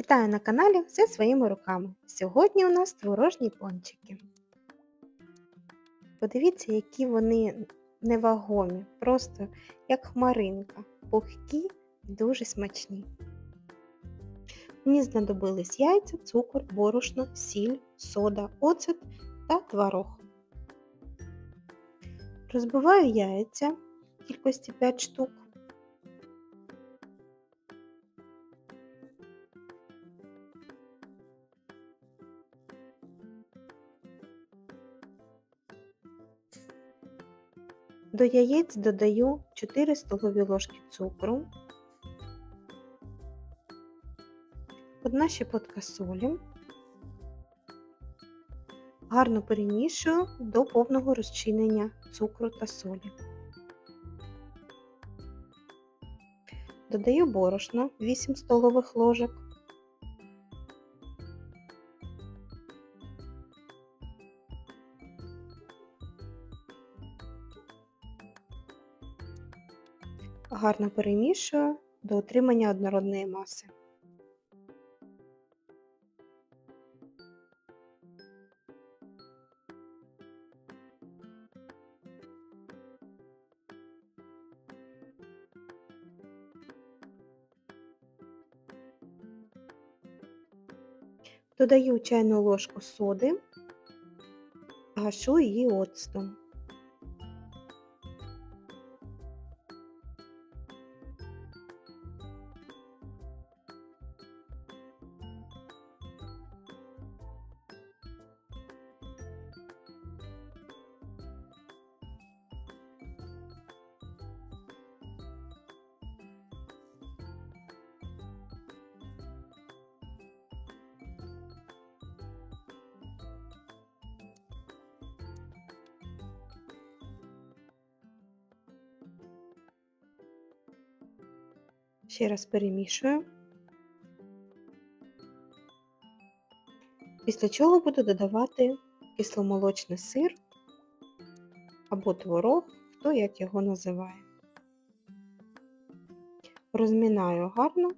Вітаю на каналі Все своїми руками. Сьогодні у нас творожні пончики. Подивіться, які вони невагомі, просто як хмаринка, пухкі і дуже смачні. Мені знадобились яйця, цукор, борошно, сіль, сода, оцет та творог. Розбиваю яйця кількості 5 штук. До яєць додаю 4 столові ложки цукру, 1 щепотка солі. Гарно перемішую до повного розчинення цукру та солі. Додаю борошно 8 столових ложок. Гарно перемішую до отримання однородної маси. Додаю чайну ложку соди, гашу її оцтом. Ще раз перемішую. Після чого буду додавати кисломолочний сир або творог, хто як його називає. Розмінаю гарно.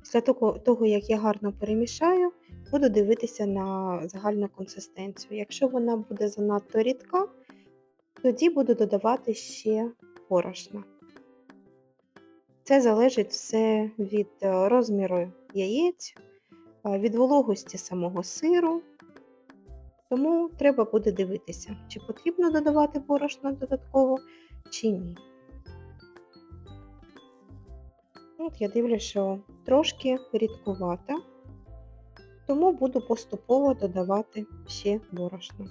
Після того, як я гарно перемішаю, буду дивитися на загальну консистенцію. Якщо вона буде занадто рідка, тоді буду додавати ще борошна. Це залежить все від е, розміру яєць, е, від вологості самого сиру. Тому треба буде дивитися, чи потрібно додавати борошно додатково, чи ні. От я дивлюся, що трошки рідкувата, тому буду поступово додавати ще борошно.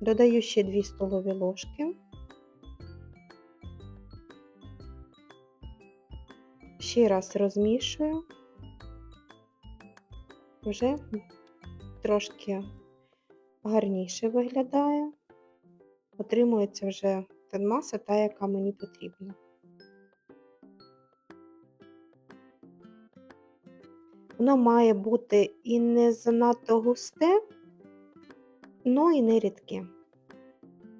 Додаю ще 2 столові ложки. Ще раз розмішую, вже трошки гарніше виглядає, отримується вже та маса та, яка мені потрібна. Воно має бути і не занадто густе, ну і не рідке.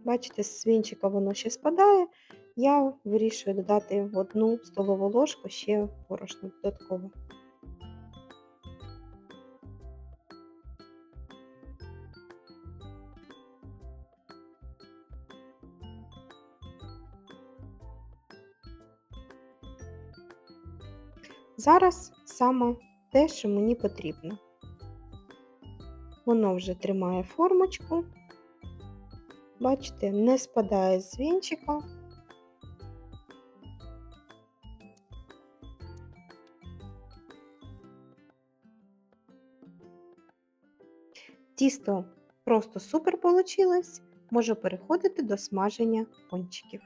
Бачите, з свінчика воно ще спадає, я вирішую додати в одну столову ложку ще борошно додатково. Зараз саме те, що мені потрібно. Воно вже тримає формочку. Бачите, не спадає з вінчика. Тісто просто супер получилось. Можу переходити до смаження пончиків.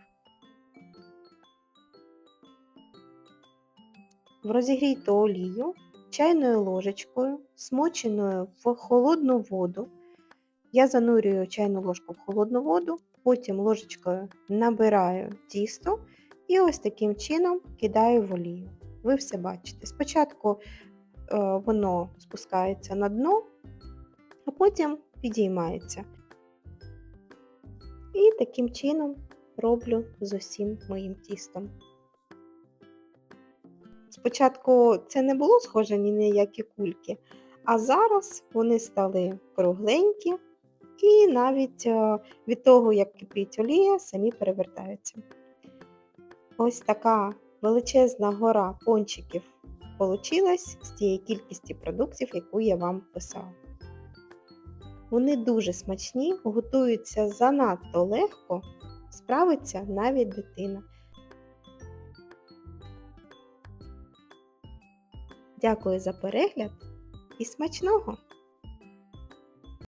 В розігріту олію чайною ложечкою, смоченою в холодну воду. Я занурюю чайну ложку в холодну воду, потім ложечкою набираю тісто І ось таким чином кидаю в олію. Ви все бачите. Спочатку е, воно спускається на дно, а потім підіймається. І таким чином роблю з усім моїм тістом. Спочатку це не було схоже ні на які кульки, а зараз вони стали кругленькі і навіть е, від того, як кипить олія, самі перевертаються. Ось така величезна гора пончиків получилась з тієї кількості продуктів, яку я вам писала. Вони дуже смачні, готуються занадто легко, справиться навіть дитина. Дякую за перегляд і смачного!